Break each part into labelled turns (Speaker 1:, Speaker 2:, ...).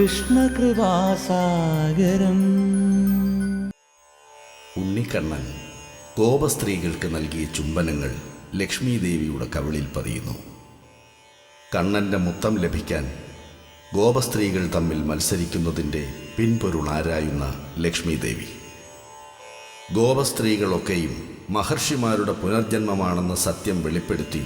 Speaker 1: കൃഷ്ണകൃപാസാഗരം.
Speaker 2: ഉണ്ണിക്കണ്ണൻ ഗോപസ്ത്രീകൾക്ക് നൽകിയ ചുംബനങ്ങൾ ലക്ഷ്മി ദേവിയുടെ കവിളിൽ പതിയുന്നു. കണ്ണന്റെ മുത്തം ലഭിക്കാൻ ഗോപസ്ത്രീകൾ തമ്മിൽ മത്സരിക്കുന്നതിന്റെ പിൻപൊരുൾ ആരായുന്ന ലക്ഷ്മി ദേവി ഗോപസ്ത്രീകളൊക്കെയും മഹർഷിമാരുടെ പുനർജന്മമാണെന്ന സത്യം വെളിപ്പെടുത്തി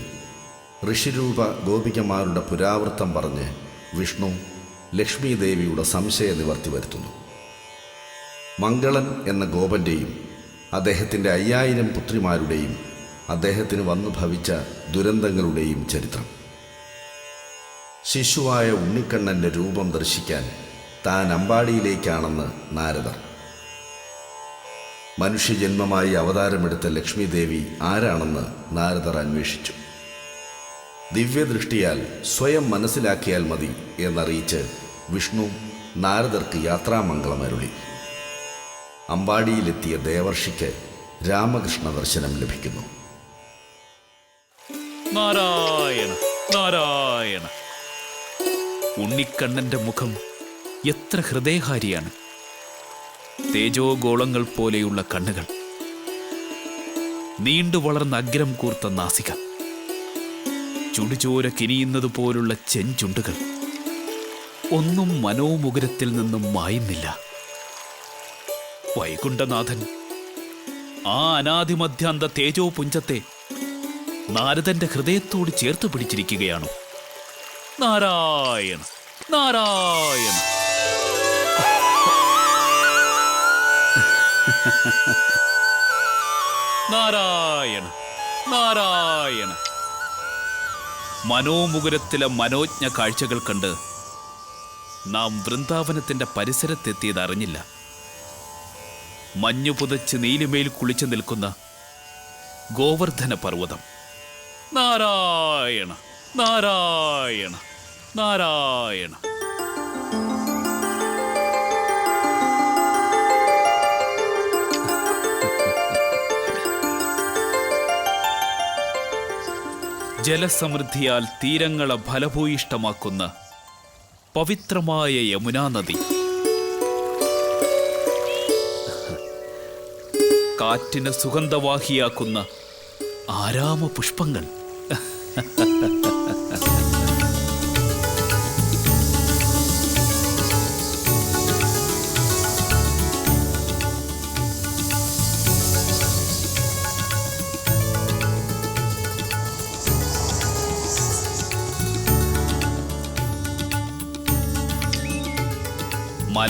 Speaker 2: ഋഷിരൂപ ഗോപികമാരുടെ പുരാവൃത്തം പറഞ്ഞ് വിഷ്ണു ലക്ഷ്മി ദേവിയുടെ സംശയ നിവർത്തി വരുത്തുന്നു. മംഗളൻ എന്ന ഗോപന്റെയും അദ്ദേഹത്തിന്റെ അയ്യായിരം പുത്രിമാരുടെയും അദ്ദേഹത്തിന് വന്നു ഭവിച്ച ദുരന്തങ്ങളുടെയും ചരിത്രം. ശിശുവായ ഉണ്ണിക്കണ്ണന്റെ രൂപം ദർശിക്കാൻ താൻ അമ്പാടിയിലേക്കാണെന്ന് നാരദർ. മനുഷ്യജന്മമായി അവതാരമെടുത്ത ലക്ഷ്മി ദേവി ആരാണെന്ന് നാരദർ അന്വേഷിച്ചു. ദിവ്യദൃഷ്ടിയാൽ സ്വയം മനസ്സിലാക്കിയാൽ മതി എന്നറിയിച്ച് വിഷ്ണു നാരദർക്ക് യാത്രാമംഗളമരുളി അമ്പാടിയിലെത്തിയ ദേവർഷിക്ക് രാമകൃഷ്ണ ദർശനം ലഭിക്കുന്നു.
Speaker 3: നാരായണ നാരായണ. ഉണ്ണിക്കണ്ണന്റെ മുഖം എത്ര ഹൃദയഹാരിയാണ്. തേജോഗോളങ്ങൾ പോലെയുള്ള കണ്ണുകൾ. നീണ്ടു വളർന്ന അഗ്രം കൂർത്ത നാസിക. ചുടുചോര കിനിയുന്നത് പോലുള്ള ചെഞ്ചുണ്ടുകൾ. ഒന്നും മനോമുകുരത്തിൽ നിന്നും മായുന്നില്ല. വൈകുണ്ഠനാഥൻ ആ അനാദിമധ്യാന്ത തേജോപുഞ്ചത്തെ നാരദന്റെ ഹൃദയത്തോട് ചേർത്ത് പിടിച്ചിരിക്കുകയാണോ. നാരായണ നാരായണ. നാരായണ നാരായണ. മനോമുകുരത്തിലെ മനോജ്ഞ കാഴ്ചകൾ കണ്ട് നാം വൃന്ദാവനത്തിന്റെ പരിസരത്തെത്തിയത് അറിഞ്ഞില്ല. മഞ്ഞു പുതച്ച് നീലിമേൽ കുളിച്ചു നിൽക്കുന്ന ഗോവർദ്ധന പർവതം നാരായണ നാരായണ നാരായണ. ജലസമൃദ്ധിയാൽ തീരങ്ങളെ ഫലഭൂയിഷ്ടമാക്കുന്ന പവിത്രമായ യമുനാ നദി. കാറ്റിന് സുഗന്ധവാഹിയാക്കുന്ന ആരാമ പുഷ്പങ്ങൾ.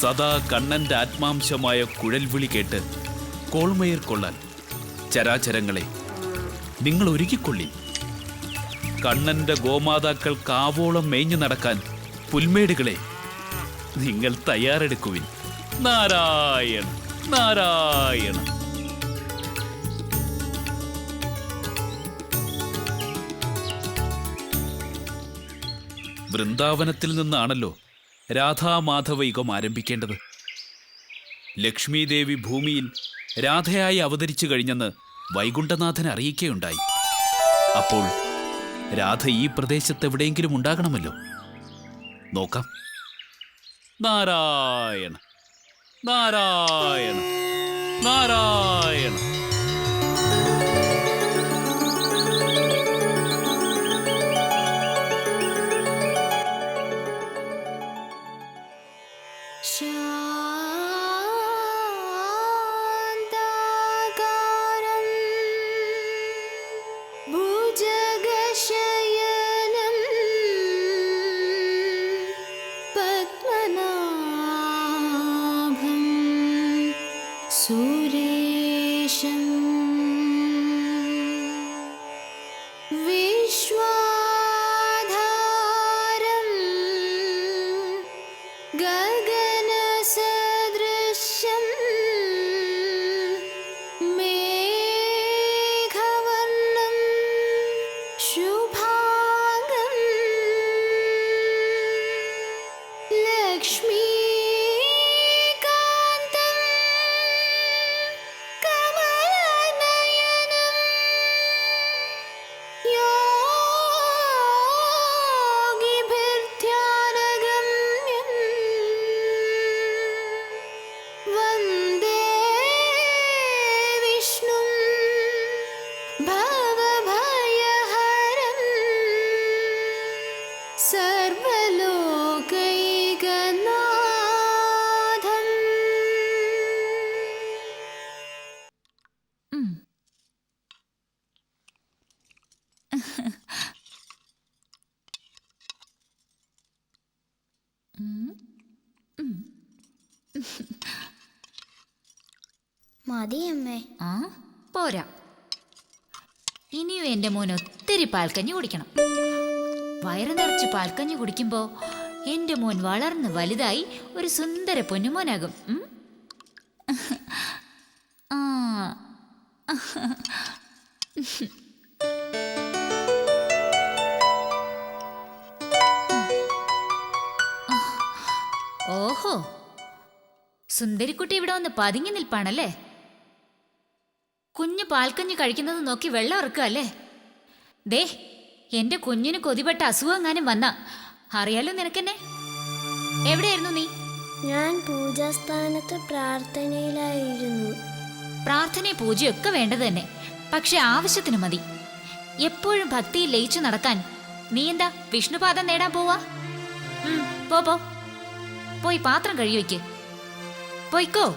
Speaker 3: സദാ കണ്ണന്റെ ആത്മാംശമായ കുഴൽവിളി കേട്ട് കോൾമയർ കൊള്ളാൻ ചരാചരങ്ങളെ നിങ്ങൾ ഒരുക്കിക്കൊള്ളി. കണ്ണന്റെ ഗോമാതാക്കൾ കാവോളം മേഞ്ഞു നടക്കാൻ പുൽമേടുകളെ നിങ്ങൾ തയ്യാറെടുക്കുവിൻ. നാരായണ നാരായണ വൃന്ദാവനത്തിൽ നിന്നാണല്ലോ രാധാമാധവൈകം ആരംഭിക്കേണ്ടത്. ലക്ഷ്മീദേവി ഭൂമിയിൽ രാധയായി അവതരിച്ചു കഴിഞ്ഞെന്ന് വൈകുണ്ഠനാഥൻ അറിയിക്കുകയുണ്ടായി. അപ്പോൾ രാധ ഈ പ്രദേശത്ത് എവിടെയെങ്കിലും ഉണ്ടാകണമല്ലോ? നോക്കാം. നാരായണ നാരായണ നാരായണ.
Speaker 4: सुरेशम्। മതിയമ്മേ
Speaker 5: ആ പോരാ. ഇനിയും എന്റെ മോൻ ഒത്തിരി പാൽക്കഞ്ഞി കുടിക്കണം. വയറ് നിറച്ച് പാൽക്കഞ്ഞി കുടിക്കുമ്പോ എന്റെ മോൻ വളർന്ന് വലുതായി ഒരു സുന്ദര പൊന്നുമോനാകും. സുന്ദരിക്കുട്ടി ഇവിടെ വന്ന് പതുങ്ങി നിൽപ്പാണല്ലേ? കുഞ്ഞ് പാൽക്കഞ്ഞ് കഴിക്കുന്നത് നോക്കി വെള്ളം ഇറക്കുക അല്ലേ? ദേ എന്റെ കുഞ്ഞിന് കൊതിപ്പെട്ട അസുഖങ്ങാനും വന്ന. അറിയാലോ നിനക്കെന്നെ? എവിടെയായിരുന്നു നീ?
Speaker 4: ഞാൻ പൂജാസ്ഥാനത്ത് പ്രാർത്ഥനയിലായിരുന്നു.
Speaker 5: പ്രാർത്ഥനയും പൂജയൊക്കെ വേണ്ടത് തന്നെ. പക്ഷെ ആവശ്യത്തിന് മതി. എപ്പോഴും ഭക്തിയിൽ ലയിച്ചു നടക്കാൻ നീ എന്താ വിഷ്ണുപാദം നേടാൻ പോവാ? പോ പോയി പാത്രം കഴുകി പോയിക്കോ.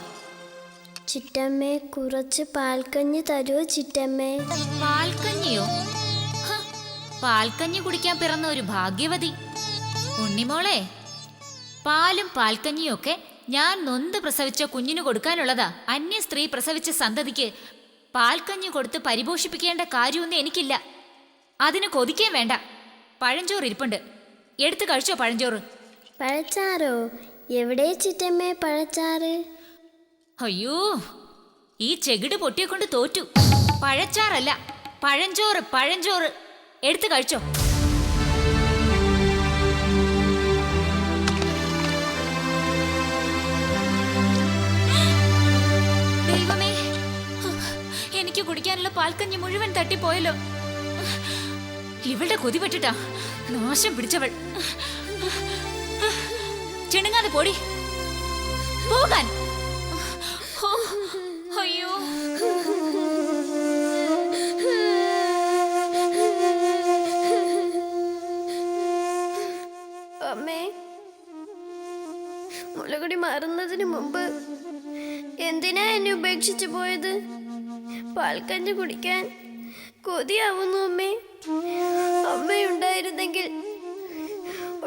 Speaker 4: ചിറ്റമ്മേ കുറച്ച് പാൽക്കഞ്ഞി തരുമോ ചിറ്റമ്മേ?
Speaker 5: പാൽക്കഞ്ഞിയോ? പാൽക്കഞ്ഞി കുടിക്കാൻ പിറന്ന ഒരു ഭാഗ്യവതി. ഉണ്ണിമോളെ പാലും പാൽക്കഞ്ഞിയും ഒക്കെ ഞാൻ നൊന്ത് പ്രസവിച്ച കുഞ്ഞിന് കൊടുക്കാനുള്ളതാ. അന്യ സ്ത്രീ പ്രസവിച്ച സന്തതിക്ക് പാൽക്കഞ്ഞി കൊടുത്ത് പരിപോഷിപ്പിക്കേണ്ട കാര്യമൊന്നും എനിക്കില്ല. അതിന് കൊതിക്കാൻ വേണ്ട. പഴഞ്ചോറ് ഇരിപ്പുണ്ട്. എടുത്തു കഴിച്ചോ പഴഞ്ചോറ്?
Speaker 4: പഴച്ചാറോ? എവിടെ ചിറ്റമ്മേ പഴച്ചാറ്?
Speaker 5: അയ്യോ ഈ ചെകിട് പൊട്ടിയെ കൊണ്ട് തോറ്റു. പഴച്ചാറല്ല പഴഞ്ചോറ് പഴഞ്ചോറ്. എടുത്തു കഴിച്ചോ. ദൈവമേ എനിക്ക് കുടിക്കാനുള്ള പാൽക്കഞ്ഞി മുഴുവൻ തട്ടിപ്പോയല്ലോ. ഇവളുടെ കൊതി പറ്റിട്ടാ നാശം പിടിച്ചവൾ. ചിണുങ്ങാതെ പോടി. പോകാൻ. അയ്യോ.
Speaker 4: മാറുന്നതിന് മുമ്പ് എന്തിനാ എന്നെ ഉപേക്ഷിച്ചു പോയത്? പാൽക്കഞ്ഞ് കുടിക്കാൻ കൊതിയാവുന്നു അമ്മേ. അമ്മയുണ്ടായിരുന്നെങ്കിൽ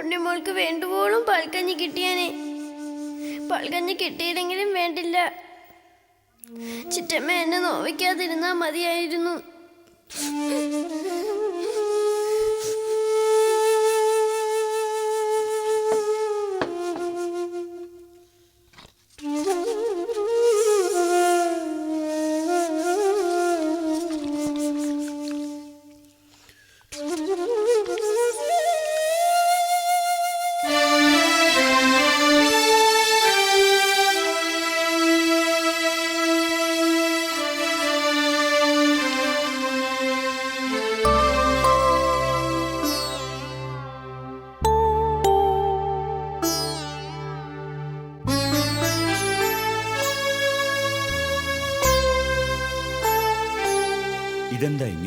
Speaker 4: ഉണ്ണിമോൾക്ക് വേണ്ടുപോലും പാൽക്കഞ്ഞി കിട്ടിയാനെ. പാൽക്കഞ്ഞി കിട്ടിയില്ലെങ്കിലും വേണ്ടില്ല. ചിറ്റമ്മ എന്നെ നോവിക്കാതിരുന്നാ മതിയായിരുന്നു.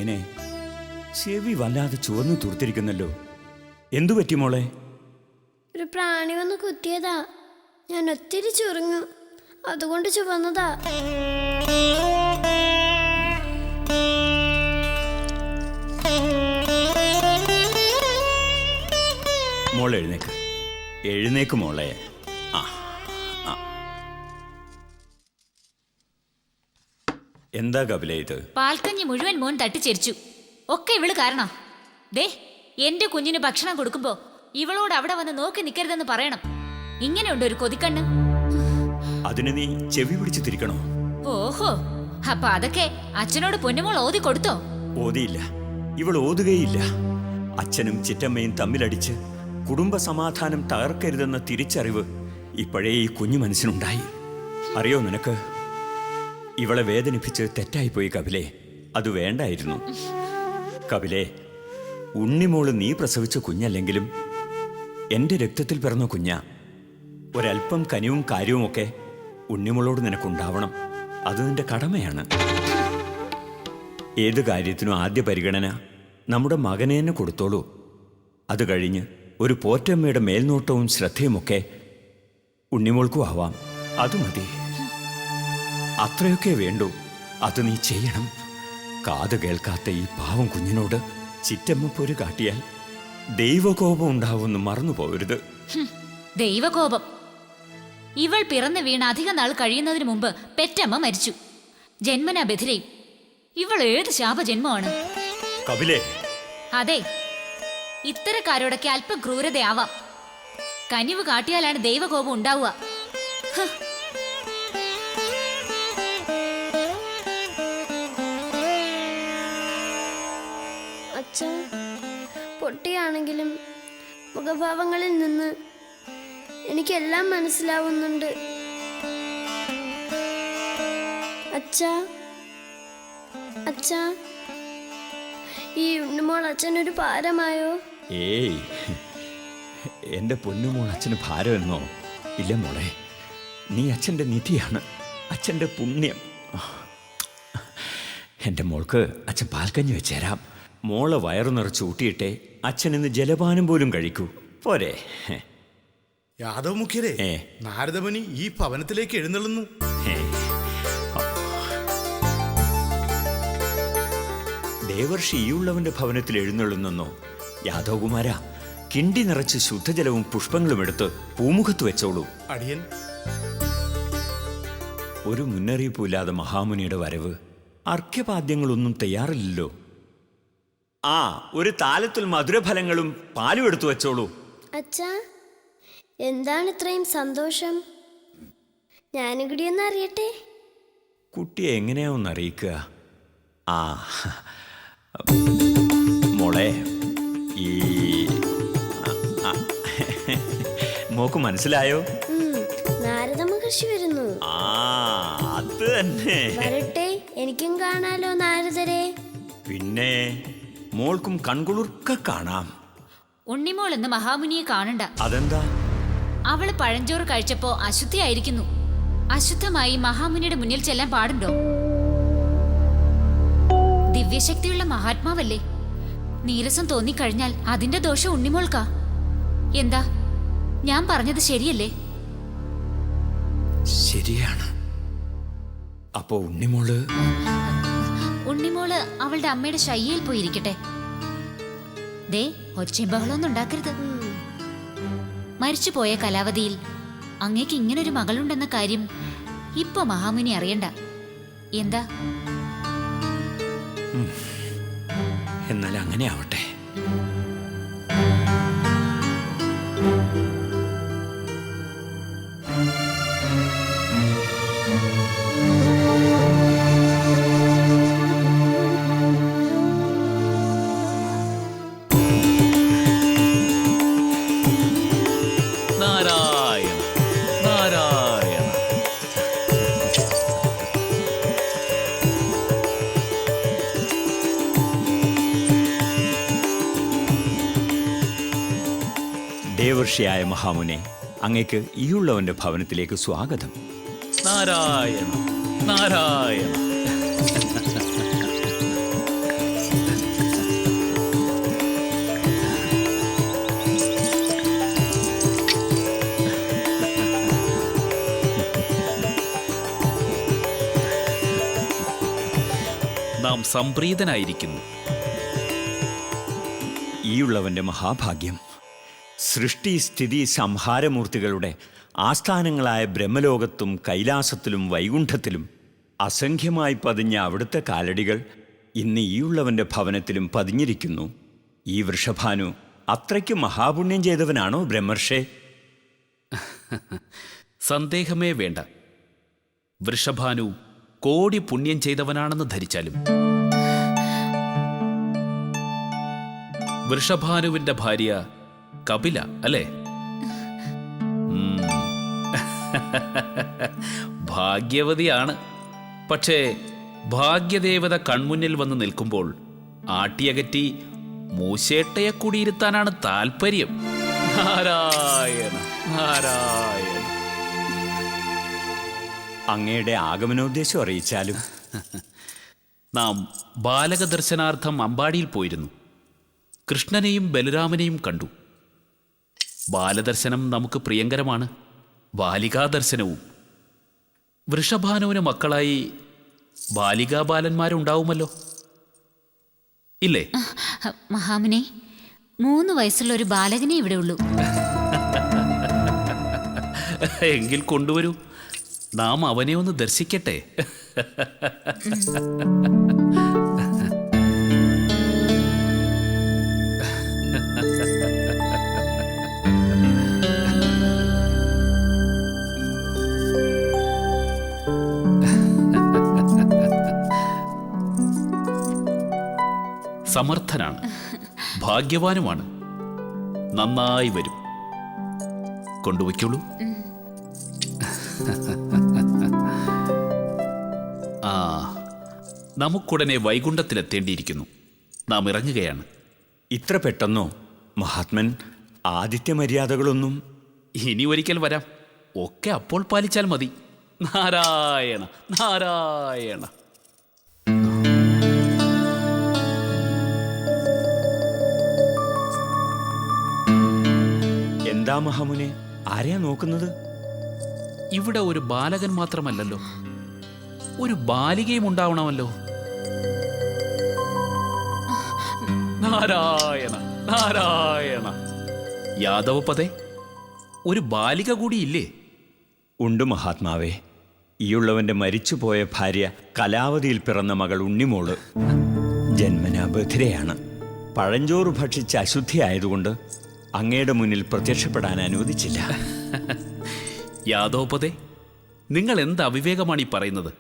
Speaker 6: ഇങ്ങനെ ചെവി വല്ലാതെ ചുവന്നു തുർത്തിരിക്കുന്നല്ലോ എന്തു പറ്റി മോളെ?
Speaker 4: ഒരു പ്രാണി വന്ന് കുത്തിയതാ. ഞാൻ ഒത്തിരി ചുരുങ്ങു. അതുകൊണ്ട് ചുവന്നതാ.
Speaker 6: മോളെ എഴുന്നേക്ക്. എഴുന്നേക്ക് മോളെ. ആ. എന്താ കപില ഇത്?
Speaker 5: പാൽക്കഞ്ഞി മുഴുവൻ മോൻ തട്ടിച്ചെരിച്ചു. ഒക്കെ ഇവൾ കാരണം. ദേ എന്റെ കുഞ്ഞിന് ഭക്ഷണം കൊടുക്കുമ്പോ ഇവളോട് അവിടെ വന്ന് നോക്കി നിൽക്കരുതെന്ന് പറയണം. ഇങ്ങനെയുണ്ട് ഒരു കൊതിക്കണ്ണ്.
Speaker 6: അതിന് നീ ചെവി പിടിച്ച് തിരിക്കണോ?
Speaker 5: ഓഹോ അപ്പൊ അതൊക്കെ അച്ഛനോട് പൊന്നുമോൾ ഓതി കൊടുത്തോ?
Speaker 6: ഓതിയില്ല. ഇവൾ ഓതുകയില്ല. അച്ഛനും ചിറ്റമ്മയും തമ്മിലടിച്ച് കുടുംബ സമാധാനം തകർക്കരുതെന്ന തിരിച്ചറിവ് ഇപ്പോഴേ ഈ കുഞ്ഞു മനസ്സിനുണ്ടായി. അറിയോ നിനക്ക്? ഇവളെ വേദനിപ്പിച്ച് തെറ്റായിപ്പോയി കപിലെ. അത് വേണ്ടായിരുന്നു. കപിലെ ഉണ്ണിമോൾ നീ പ്രസവിച്ച കുഞ്ഞല്ലെങ്കിലും എന്റെ രക്തത്തിൽ പിറന്ന കുഞ്ഞ ഒരല്പം കനിവും കാര്യവുമൊക്കെ ഉണ്ണിമോളോട് നിനക്കുണ്ടാവണം. അത് നിന്റെ കടമയാണ്. ഏത് കാര്യത്തിനും ആദ്യ പരിഗണന നമ്മുടെ മകനെ തന്നെ കൊടുത്തോളൂ. അത് കഴിഞ്ഞ് ഒരു പോറ്റമ്മയുടെ മേൽനോട്ടവും ശ്രദ്ധയുമൊക്കെ ഉണ്ണിമോൾക്കും ആവാം. അത് മതി. അത്രയൊക്കെ വേണ്ടൂ. അത് നീ ചെയ്യണം. കാത് കേൾക്കാത്ത ഈ പാവം കുഞ്ഞിനോട് ചിറ്റമ്മ പൊരു കാട്ടിയാൽ ദൈവകോപം ഉണ്ടാവുമെന്ന് മറന്നു പോകരുത്
Speaker 5: ദൈവകോപം. ഇവൾ പിറന്നു വീണ് അധിക നാൾ കഴിയുന്നതിന് മുമ്പ് പെറ്റമ്മ മരിച്ചു. ജന്മന ബധിരയും. ഇവൾ ഏത് ശാപജന്മമാണ്?
Speaker 6: കപിലേ.
Speaker 5: അതെ ഇത്തരക്കാരോടൊക്കെ അല്പം ക്രൂരതയാവാം കനിവ് കാട്ടിയാലാണ് ദൈവകോപം ഉണ്ടാവുക.
Speaker 4: പൊട്ടിയാണെങ്കിലും മുഖഭാവങ്ങളിൽ നിന്ന് എനിക്കെല്ലാം മനസ്സിലാവുന്നുണ്ട്. അച്ഛാ അച്ഛാ ഈ ഉണ്ണുമോൾ അച്ഛനൊരു ഭാരമായോ?
Speaker 6: ഏയ് എന്റെ പൊന്നുമോൾ അച്ഛന് ഭാരമെന്നോ? ഇല്ല മോളെ നീ അച്ഛന്റെ നിധിയാണ് അച്ഛന്റെ പുണ്യം. എന്റെ മോൾക്ക് അച്ഛൻ പാൽക്കഞ്ഞ് വെച്ചേരാം മോളെ വയറു നിറച്ച് ഊട്ടിയിട്ടെ അച്ഛൻ ഇന്ന് ജലപാനം പോലും കഴിക്കൂ. പോരെ.
Speaker 7: യാദവ് മുഖ്യരെ
Speaker 6: ഏ.
Speaker 7: നാരദമുനി ഈ ഭവനത്തിലേക്ക് എഴുന്നള്ളുന്നു.
Speaker 6: ദേവർഷി ഈ ഉള്ളവന്റെ ഭവനത്തിൽ എഴുന്നള്ളുന്നെന്നോ? യാദവകുമാര കിണ്ടി നിറച്ച് ശുദ്ധജലവും പുഷ്പങ്ങളും എടുത്ത് പൂമുഖത്ത് വെച്ചോളൂ.
Speaker 7: അടിയൻ.
Speaker 6: ഒരു മുന്നറിയിപ്പുമില്ലാതെ മഹാമുനിയുടെ വരവ്. അർഘ്യപാദ്യങ്ങളൊന്നും തയ്യാറില്ലല്ലോ. ആ ഒരു താലത്തിൽ മധുരഫലങ്ങളും പാലും എടുത്തു വെച്ചോളൂ.
Speaker 4: അച്ഛ എന്താണ് ഇത്രയും സന്തോഷം? ഞാനും കൂടി ഒന്ന് അറിയട്ടെ?
Speaker 6: കുട്ടിയെ എങ്ങനെയാ ഒന്ന് അറിയിക്കുക? ആ മോളെ ഈ ആ, മോക്ക് മനസ്സിലായോ?
Speaker 4: ഉം, നാരദ മഹർഷി വരുന്നു.
Speaker 6: ആ അത് തന്നെ.
Speaker 4: വരട്ടെ എനിക്കും കാണാലോ നാരദരെ.
Speaker 6: പിന്നെ? മോൾക്കും കൺകുളിർക്ക കാണാം.
Speaker 5: ഉണ്ണിമോൾ എന്ന് മഹാമുനിയെ കാണണ്ട.
Speaker 6: അതെന്താ?
Speaker 5: അവൾ പഴഞ്ചോറ് കഴിച്ചപ്പോ അശുദ്ധിയായിരിക്കുന്നു. അശുദ്ധമായി മഹാമുനിയുടെ മുന്നിൽ ചെല്ലാൻ പാടുണ്ടോ? ദിവ്യശക്തിയുള്ള മഹാത്മാവല്ലേ? നീരസം തോന്നിക്കഴിഞ്ഞാൽ അതിന്റെ ദോഷം ഉണ്ണിമോൾക്കാ. എന്താ? ഞാൻ പറഞ്ഞത് ശരിയല്ലേ?
Speaker 6: ശരിയാണ്. അപ്പോ ഉണ്ണിമോൾ
Speaker 5: ഉണ്ണിമോൾ അവളുടെ അമ്മയുടെ ശയ്യയിൽ പോയിരിക്കട്ടെ. ദേ ഒച്ചയും ബഹളമൊന്നും ഉണ്ടാക്കരുത്. മരിച്ചുപോയ കലാവതിയിൽ അങ്ങേക്ക് ഇങ്ങനൊരു മകളുണ്ടെന്ന കാര്യം ഇപ്പൊ മഹാമുനി അറിയണ്ട. എന്താ?
Speaker 6: എന്നാൽ അങ്ങനെ ആവട്ടെ. ദേവർഷിയായ മഹാമുനെ അങ്ങേക്ക് ഈയുള്ളവന്റെ ഭവനത്തിലേക്ക് സ്വാഗതം.
Speaker 3: നാരായണ നാരായണ. നാം സംപ്രീതനായിരിക്കുന്നു.
Speaker 6: ഈയുള്ളവന്റെ മഹാഭാഗ്യം. സൃഷ്ടി സ്ഥിതി സംഹാരമൂർത്തികളുടെ ആസ്ഥാനങ്ങളായ ബ്രഹ്മലോകത്തും കൈലാസത്തിലും വൈകുണ്ഠത്തിലും അസംഖ്യമായി പതിഞ്ഞ അവിടുത്തെ കാലടികൾ ഇന്ന് ഈയുള്ളവന്റെ ഭവനത്തിലും പതിഞ്ഞിരിക്കുന്നു. ഈ വൃഷഭാനു അത്രയ്ക്ക് മഹാപുണ്യം ചെയ്തവനാണോ ബ്രഹ്മർഷേ?
Speaker 3: സന്ദേഹമേ വേണ്ട. വൃഷഭാനു കോടി പുണ്യം ചെയ്തവനാണെന്ന് ധരിച്ചാലും. വൃഷഭാനുവിന്റെ ഭാര്യ കപില അല്ലേ? ഭാഗ്യവതിയാണ്. പക്ഷേ ഭാഗ്യദേവത കൺമുന്നിൽ വന്ന് നിൽക്കുമ്പോൾ ആട്ടിയകറ്റി മൂശേട്ടയെ കൂടിയിരുത്താനാണ് താല്പര്യം നാരായണ നാരായണ.
Speaker 6: അങ്ങയുടെ ആഗമനോദ്ദേശം അറിയിച്ചാലും?
Speaker 3: നാം ബാലക ദർശനാർത്ഥം അമ്പാടിയിൽ പോയിരുന്നു. കൃഷ്ണനെയും ബലരാമനെയും കണ്ടു. ബാലദർശനം നമുക്ക് പ്രിയങ്കരമാണ്. ബാലികാദർശനവും. വൃഷഭാനുവിന് മക്കളായി ബാലികാബാലന്മാരുണ്ടാവുമല്ലോ? ഇല്ലേ?
Speaker 5: മഹാമുനെ മൂന്ന് വയസ്സുള്ള ഒരു ബാലകനെ ഇവിടെ ഉള്ളൂ.
Speaker 3: എങ്കിൽ കൊണ്ടുവരൂ. നാം അവനെ ഒന്ന് ദർശിക്കട്ടെ. സമർത്ഥനാണ്. ഭാഗ്യവാനുമാണ്. നന്നായി വരും. കൊണ്ടുപോയിക്കോളൂ ആ നമുക്കുടനെ വൈകുണ്ഠത്തിലെത്തേണ്ടിയിരിക്കുന്നു. നാം ഇറങ്ങുകയാണ്.
Speaker 6: ഇത്ര പെട്ടെന്നോ? മഹാത്മൻ ആദിത്യ മര്യാദകളൊന്നും
Speaker 3: ഇനി ഒരിക്കൽ വരാം. ഒക്കെ അപ്പോൾ പാലിച്ചാൽ മതി. നാരായണ നാരായണ.
Speaker 6: എന്താ മഹാമുനെ? ആരെയാ നോക്കുന്നത്?
Speaker 3: ഇവിടെ ഒരു ബാലകൻ മാത്രമല്ലല്ലോ. ഒരു ബാലികയും ഉണ്ടാവണമല്ലോ. നാരായണ നാരായണ. യാദവ പതേ ഒരു ബാലിക കൂടിയില്ലേ
Speaker 6: ഉണ്ട് മഹാത്മാവേ. ഈയുള്ളവന്റെ മരിച്ചുപോയ ഭാര്യ കലാവതിയിൽ പിറന്ന മകൾ ഉണ്ണിമോൾ. ജന്മനാ ബധിരയാണ് പഴഞ്ചോറ് ഭക്ഷിച്ച് അശുദ്ധിയായതുകൊണ്ട് അങ്ങയുടെ മുന്നിൽ പ്രത്യക്ഷപ്പെടാൻ അനുവദിച്ചില്ല.
Speaker 3: യാദോപദേ നിങ്ങൾ എന്ത് അവിവേകമാണ് ഈ പറയുന്നത്?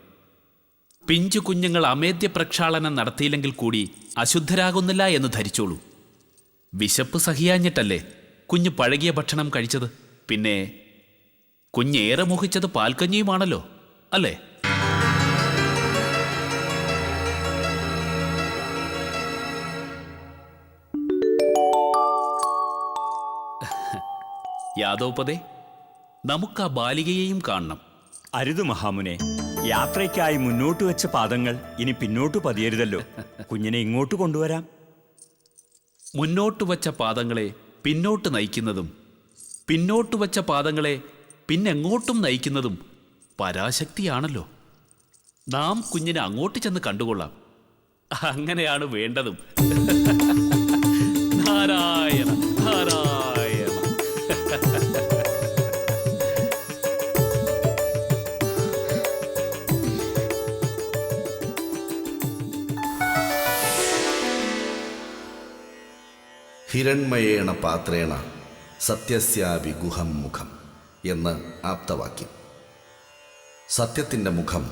Speaker 3: പിഞ്ചു കുഞ്ഞുങ്ങൾ അമേദ്യ പ്രക്ഷാളനം നടത്തിയില്ലെങ്കിൽ കൂടി അശുദ്ധരാകുന്നില്ല എന്ന് ധരിച്ചോളൂ. വിശപ്പ് സഹിയാഞ്ഞിട്ടല്ലേ കുഞ്ഞ് പഴകിയ ഭക്ഷണം കഴിച്ചത്? പിന്നെ കുഞ്ഞേറെ മോഹിച്ചത് പാൽക്കഞ്ഞിയുമാണല്ലോ അല്ലേ? യാദവപദേ നമുക്ക് ആ ബാലികയെയും കാണണം.
Speaker 6: അരുത് മഹാമുനെ യാത്രയ്ക്കായി മുന്നോട്ട് വെച്ച പാദങ്ങൾ ഇനി പിന്നോട്ട് പതിയരുതല്ലോ. കുഞ്ഞിനെ ഇങ്ങോട്ട് കൊണ്ടുവരാം.
Speaker 3: മുന്നോട്ട് വച്ച പാദങ്ങളെ പിന്നോട്ട് നയിക്കുന്നതും പിന്നോട്ട് വച്ച പാദങ്ങളെ പിന്നെങ്ങോട്ടും നയിക്കുന്നതും പരാശക്തിയാണല്ലോ. നാം കുഞ്ഞിനെ അങ്ങോട്ട് ചെന്ന് കണ്ടുകൊള്ളാം. അങ്ങനെയാണ് വേണ്ടതും. നാരായണ നാരായണ
Speaker 2: ഹിരൺമയേണ പാത്രേണ സത്യസ്യാപി ഗുഹം മുഖം എന്ന് ആപ്തവാക്യം. സത്യത്തിന്റെ മുഖം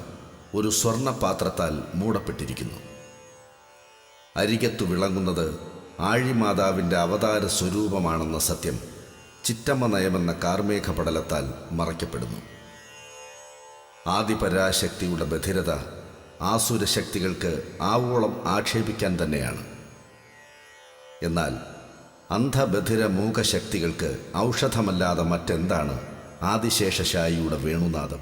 Speaker 2: ഒരു സ്വർണപാത്രത്താൽ മൂടപ്പെട്ടിരിക്കുന്നു. അരികത്തു വിളങ്ങുന്നത് ആഴിമാതാവിന്റെ അവതാര സ്വരൂപമാണെന്ന സത്യം ചിറ്റമ്മ നയമെന്ന കാർമേഘ പടലത്താൽ മറയ്ക്കപ്പെടുന്നു. ആദിപരാശക്തിയുടെ ബധിരത ആസുരശക്തികൾക്ക് ആവോളം ആക്ഷേപിക്കാൻ തന്നെയാണ്. എന്നാൽ അന്ധബധിര മൂകശക്തികൾക്ക് ഔഷധമല്ലാതെ മറ്റെന്താണ്? ആദിശേഷശായിയുടെ വേണുനാദം